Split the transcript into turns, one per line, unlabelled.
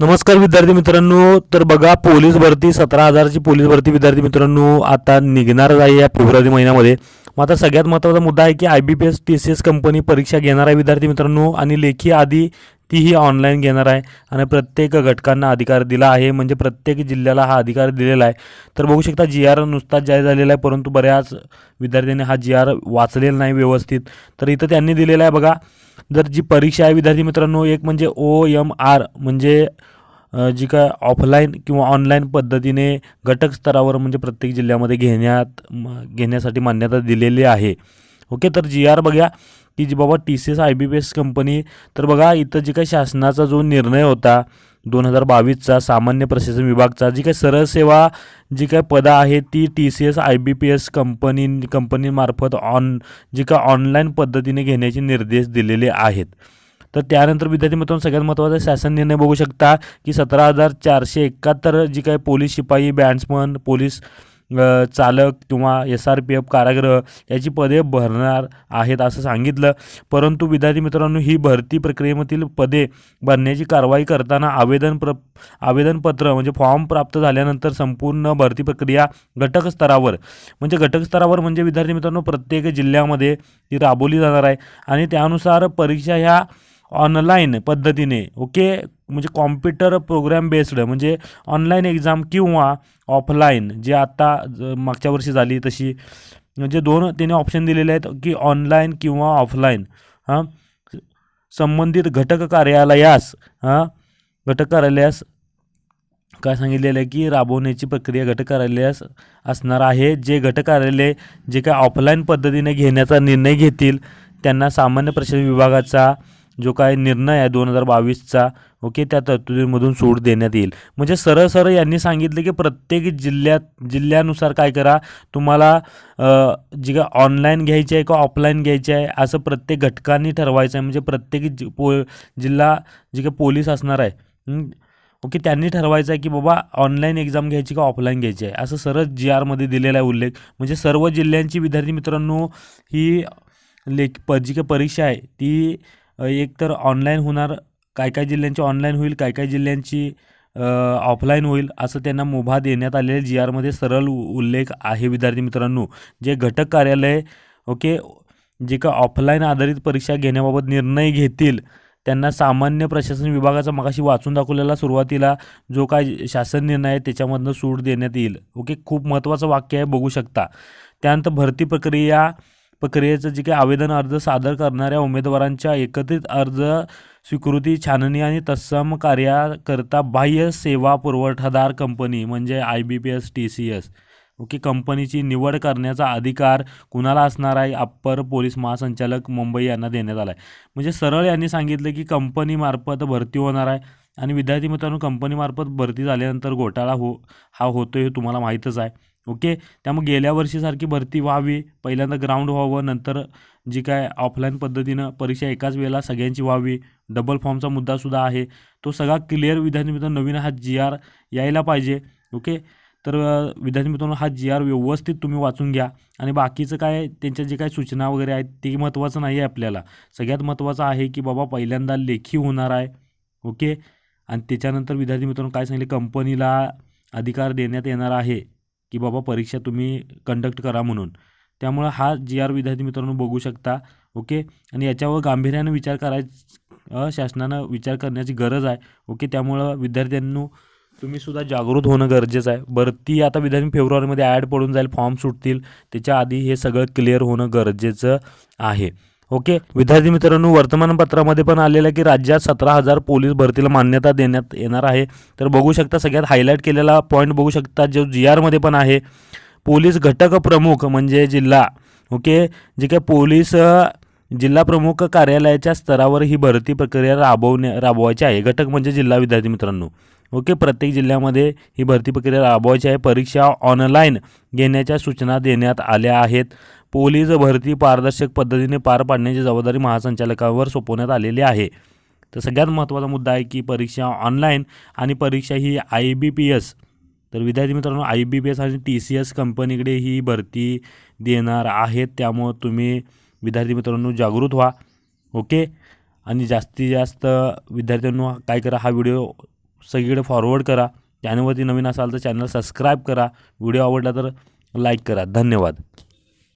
नमस्कार विद्यार्थी मित्रांनो. तर बघा पोलीस भरती सतरा हजारची पोलीस भरती विद्यार्थी मित्रांनो आता निघणारच आहे या फेब्रुवारी महिन्यामध्ये. मग आता सगळ्यात महत्त्वाचा मुद्दा आहे की I B P S T C S company परीक्षा घेणार आहे विद्यार्थी मित्रांनो. आणि लेखी आधी तीही ऑनलाईन घेणार आहे आणि प्रत्येक घटकांना अधिकार दिला आहे म्हणजे प्रत्येक जिल्ह्याला हा अधिकार दिलेला आहे. तर बघू शकता जी आर नुसताच जाहीर झालेला आहे परंतु बऱ्याच विद्यार्थ्यांनी हा जी आर वाचलेला नाही व्यवस्थित. तर इथं त्यांनी दिलेला आहे बघा जर जी परीक्षा आहे विद्यार्थी मित्रांनो एक म्हणजे ओ एम आर म्हणजे जी काय ऑफलाईन किंवा ऑनलाईन पद्धतीने घटक स्तरावर म्हणजे प्रत्येक जिल्ह्यामध्ये घेण्यात घेण्यासाठी मान्यता दिलेली आहे. ओके तर जी आर बघा की जी बाबा T C S I B P S company तर बघा इथं जी काही शासनाचा जो निर्णय होता दोन हजार बावीसचा सामान्य प्रशासन विभागचा जी काही सरळ सेवा जी काही पदं आहेत ती T C S I B P S company कंपनीमार्फत on जी काय ऑनलाईन पद्धतीने घेण्याचे निर्देश दिलेले आहेत. तर त्यानंतर विद्यार्थी मित्रांनो सगळ्यात महत्त्वाचा शासन निर्णय बघू शकता की सतरा हजार चारशे एकाहत्तर जी काही पोलीस शिपाई बॅट्समन पोलीस चालक किंवा एस आर पी एफ कारागृह याची पदे भरणार आहेत असं सांगितलं. परंतु विद्यार्थी मित्रांनो ही भरती प्रक्रियेमधील पदे भरण्याची कारवाई करताना आवेदन प्र आवेदनपत्र म्हणजे फॉर्म प्राप्त झाल्यानंतर संपूर्ण भरती प्रक्रिया घटक स्तरावर म्हणजे घटक स्तरावर म्हणजे विद्यार्थी मित्रांनो प्रत्येक जिल्ह्यामध्ये ती राबवली जाणार आहे. आणि त्यानुसार परीक्षा ह्या ऑनलाईन पद्धतीने ओके? म्हणजे कॉम्प्युटर प्रोग्रॅम बेस्ड म्हणजे ऑनलाईन एक्झाम किंवा ऑफलाईन जे आत्ता ज- मागच्या वर्षी झाली तशी म्हणजे दोन त्याने ऑप्शन दिलेले आहेत की ऑनलाईन किंवा ऑफलाईन हां? संबंधित घटक कार्यालयास हां? घटक कार्यालयास काय सांगितलेलं आहे की राबवण्याची प्रक्रिया घटक कार्यालयास असणार आहे जे घटक कार्यालय जे काय ऑफलाईन पद्धतीने घेण्याचा निर्णय घेतील त्यांना सामान्य प्रशासन विभागाचा जो काय निर्णय आहे दोन हजार बावीसचा ओके त्या तरतुदीमधून सूट देण्यात येईल. म्हणजे सरळ सरळ यांनी सांगितलं की प्रत्येक जिल्ह्यात जिल्ह्यानुसार काय करा तुम्हाला जी काय ऑनलाईन घ्यायची आहे किंवा ऑफलाईन घ्यायची आहे असं प्रत्येक घटकांनी ठरवायचं आहे. म्हणजे प्रत्येक जि पो जिल्हा जे काही पोलीस असणार आहे ओके त्यांनी ठरवायचं आहे की बाबा ऑनलाईन एक्झाम घ्यायची का ऑफलाईन घ्यायची आहे. असं सरळ जी आरमध्ये दिलेला आहे उल्लेख. म्हणजे सर्व जिल्ह्यांची विद्यार्थी मित्रांनो ही लेख प जी काही परीक्षा आहे ती एकतर ऑनलाईन होणार काय काय जिल्ह्यांची ऑनलाईन होईल काय काय जिल्ह्यांची ऑफलाईन होईल असं त्यांना मुभा देण्यात आलेल्या जी आरमध्ये सरळ उल्लेख आहे विद्यार्थी मित्रांनो. जे घटक कार्यालय ओके जे का ऑफलाईन आधारित परीक्षा घेण्याबाबत निर्णय घेतील त्यांना सामान्य प्रशासन विभागाचा मगाशी वाचून दाखवलेला सुरुवातीला जो काय शासन निर्णय आहे त्याच्यामधनं सूट देण्यात येईल. ओके खूप महत्त्वाचं वाक्य आहे बघू शकता. त्यानंतर भरती प्रक्रिया प्रक्रियेचं जे काही आवेदन अर्ज सादर करणाऱ्या उमेदवारांच्या एकत्रित अर्ज स्वीकृती छाननी आणि तत्सम कार्याकरता बाह्य सेवा पुरवठादार कंपनी म्हणजे I B P S T C S. Okay कंपनीची निवड करण्याचा अधिकार कुणाला असणार आहे? अप्पर पोलीस महासंचालक मुंबई यांना देण्यात आला आहे म्हणजे सरळ यांनी सांगितलं की कंपनीमार्फत भरती होणार आहे आणि विद्यार्थी मित्रांनो कंपनीमार्फत भरती झाल्यानंतर घोटाळा हो हा होतो हे तुम्हाला माहीतच आहे. ओके? त्यामुळे गेल्या वर्षीसारखी भरती व्हावी. पहिल्यांदा ग्राउंड व्हावं नंतर जी काय ऑफलाईन पद्धतीनं परीक्षा एकाच वेळेला सगळ्यांची व्हावी. डबल फॉर्मचा मुद्दासुद्धा आहे. तो सगळा क्लिअर विद्यार्थी मित्रांनो नवीन हा जी आर यायला पाहिजे. ओके? तर विद्यार्थी मित्रांनो हा जी आर व्यवस्थित तुम्ही वाचून घ्या. आणि बाकीचं काय त्यांच्या जे काही सूचना वगैरे आहेत ते महत्त्वाचं नाही आहे आपल्याला. सगळ्यात महत्त्वाचं आहे की बाबा पहिल्यांदा लेखी होणार आहे. ओके? आणि त्याच्यानंतर विद्यार्थी मित्रांनो काय सांगितले? कंपनीला अधिकार देण्यात येणार आहे. की बाबा परीक्षा तुम्ही कंडक्ट करा म्हणून. त्यामुळं हा जी आर विद्यार्थी मित्रांनो बघू शकता. ओके? आणि याच्यावर गांभीर्यानं विचार कराय शासनानं विचार करण्याची गरज आहे. ओके? त्यामुळं विद्यार्थ्यांनो तुम्ही सुद्धा जागृत होणं गरजेचं आहे. भरती आता विद्यार्थी फेब्रुवारीमध्ये ॲड पडून जाईल फॉर्म सुटतील. त्याच्या आधी हे सगळं क्लिअर होणं गरजेचं आहे. ओके? विद्यार्थी मित्रांनो वर्तमानपत्रामध्ये पण आलेलं आहे की राज्यात सतरा हजार पोलीस भरतीला मान्यता देण्यात येणार आहे. तर बघू शकता सगळ्यात हायलाईट केलेला पॉईंट बघू शकता जो जी आरमध्ये पण आहे पोलीस घटक प्रमुख म्हणजे जिल्हा. ओके? जे काही पोलीस जिल्हा प्रमुख कार्यालयाच्या स्तरावर ही भरती प्रक्रिया राबवण्या राबवायची आहे. घटक म्हणजे जिल्हा विद्यार्थी मित्रांनो. ओके? प्रत्येक जिल्ह्यामध्ये ही भरती प्रक्रिया राबवायची आहे. परीक्षा ऑनलाईन घेण्याच्या सूचना देण्यात आल्या आहेत. पोलीस भरती पारदर्शक पद्धतीने पार पाडण्याची जबाबदारी महासंचालकावर सोपवण्यात आलेली आहे. तर सगळ्यात महत्त्वाचा मुद्दा आहे की परीक्षा ऑनलाईन आणि परीक्षा ही आय बी पी एस तर विद्यार्थी मित्रांनो आय बी पी एस आणि टी सी एस कंपनीकडे ही भरती देणार आहेत. त्यामुळं तुम्ही विद्यार्थी मित्रांनो जागृत व्हा. ओके? आणि जास्तीत जास्त विद्यार्थ्यांनो काय करा हा व्हिडिओ सगळीकडे फॉरवर्ड करा. चॅनलवरती नवीन असाल तर चॅनल सबस्क्राईब करा. व्हिडिओ आवडला तर लाईक करा. धन्यवाद.